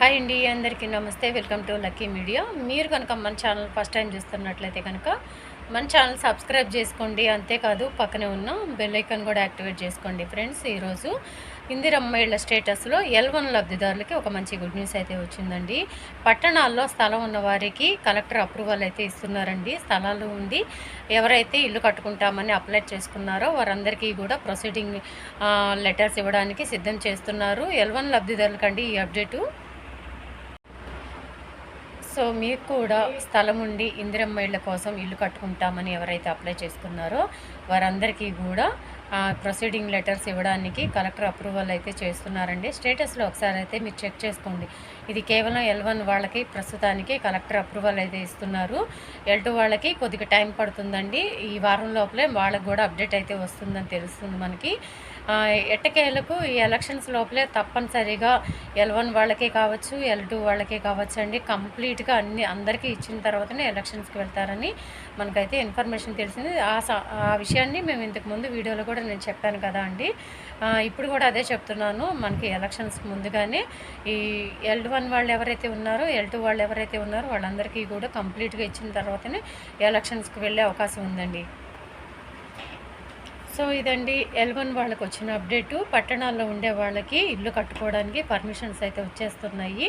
Hi అండి అందరికీ నమస్తే. Welcome to lucky media. మీరు కనుక మన ఛానల్ ఫస్ట్ టైం చూస్తున్నట్లయితే కనుక మన ఛానల్ సబ్స్క్రైబ్ చేసుకోండి. అంతేకాదు పక్కనే ఉన్న బెల్ ఐకాన్ కూడా యాక్టివేట్ చేసుకోండి ఫ్రెండ్స్. ఈరోజు ఇందిరమ్మ ఇళ్ళ స్టేటస్లో ఎల్ వన్ లబ్ధిదారులకి ఒక మంచి గుడ్ న్యూస్ అయితే వచ్చిందండి. పట్టణాల్లో స్థలం ఉన్న వారికి కలెక్టర్ అప్రూవల్ అయితే ఇస్తున్నారండి. స్థలాలు ఉండి ఎవరైతే ఇల్లు కట్టుకుంటామని అప్లై చేసుకున్నారో వారందరికీ కూడా ప్రొసీడింగ్ లెటర్స్ ఇవ్వడానికి సిద్ధం చేస్తున్నారు. ఎల్ వన్ లబ్ధిదారులకండి ఈ అప్డేటు. సో మీకు కూడా స్థలం ఉండి ఇందిరమ్మ ఇళ్ళ కోసం ఇల్లు కట్టుకుంటామని ఎవరైతే అప్లై చేసుకున్నారో వారందరికీ కూడా ప్రొసీడింగ్ లెటర్స్ ఇవ్వడానికి కలెక్టర్ అప్రూవల్ అయితే చేస్తున్నారండి. స్టేటస్లో ఒకసారి అయితే మీరు చెక్ చేసుకోండి. ఇది కేవలం ఎల్ వన్ వాళ్ళకి ప్రస్తుతానికి కలెక్టర్ అప్రూవల్ అయితే ఇస్తున్నారు. ఎల్ టూ వాళ్ళకి కొద్దిగా టైం పడుతుందండి. ఈ వారం లోపలే వాళ్ళకి కూడా అప్డేట్ అయితే వస్తుందని తెలుస్తుంది మనకి. ఎట్టకేలకు ఈ ఎలక్షన్స్ లోపలే తప్పనిసరిగా ఎల్ వన్ వాళ్ళకే కావచ్చు ఎల్ టూ వాళ్ళకే కావచ్చు అండి. కంప్లీట్గా అన్ని అందరికీ ఇచ్చిన తర్వాతనే ఎలక్షన్స్కి వెళ్తారని మనకైతే ఇన్ఫర్మేషన్ తెలిసింది. ఆ ఆ విషయాన్ని మేము ఇంతకుముందు వీడియోలో కూడా నేను చెప్పాను కదా అండి. ఇప్పుడు కూడా అదే చెప్తున్నాను. మనకి ఎలక్షన్స్ ముందుగానే ఈ ఎల్ వన్ వాళ్ళు ఎవరైతే ఉన్నారో ఎల్ టూ వాళ్ళు ఎవరైతే ఉన్నారో వాళ్ళందరికీ కూడా కంప్లీట్గా ఇచ్చిన తర్వాతనే ఎలక్షన్స్కి వెళ్ళే అవకాశం ఉందండి. సో ఇదండి ఎల్వన్ వాళ్ళకి వచ్చిన అప్డేటు. పట్టణాల్లో ఉండే వాళ్ళకి ఇల్లు కట్టుకోవడానికి పర్మిషన్స్ అయితే వచ్చేస్తున్నాయి.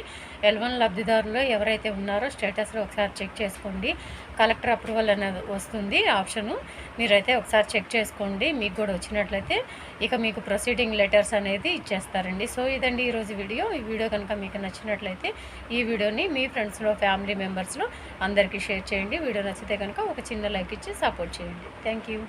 ఎల్వన్ లబ్ధిదారులు ఎవరైతే ఉన్నారో స్టేటస్లో ఒకసారి చెక్ చేసుకోండి. కలెక్టర్ అప్రూవల్ అనేది వస్తుంది ఆప్షను. మీరైతే ఒకసారి చెక్ చేసుకోండి. మీకు కూడా వచ్చినట్లయితే ఇక మీకు ప్రొసీడింగ్ లెటర్స్ అనేది ఇచ్చేస్తారండి. సో ఇదండి ఈరోజు వీడియో. ఈ వీడియో కనుక మీకు నచ్చినట్లయితే ఈ వీడియోని మీ ఫ్రెండ్స్లో ఫ్యామిలీ మెంబర్స్లో అందరికీ షేర్ చేయండి. వీడియో నచ్చితే కనుక ఒక చిన్న లైక్ ఇచ్చి సపోర్ట్ చేయండి. Thank you.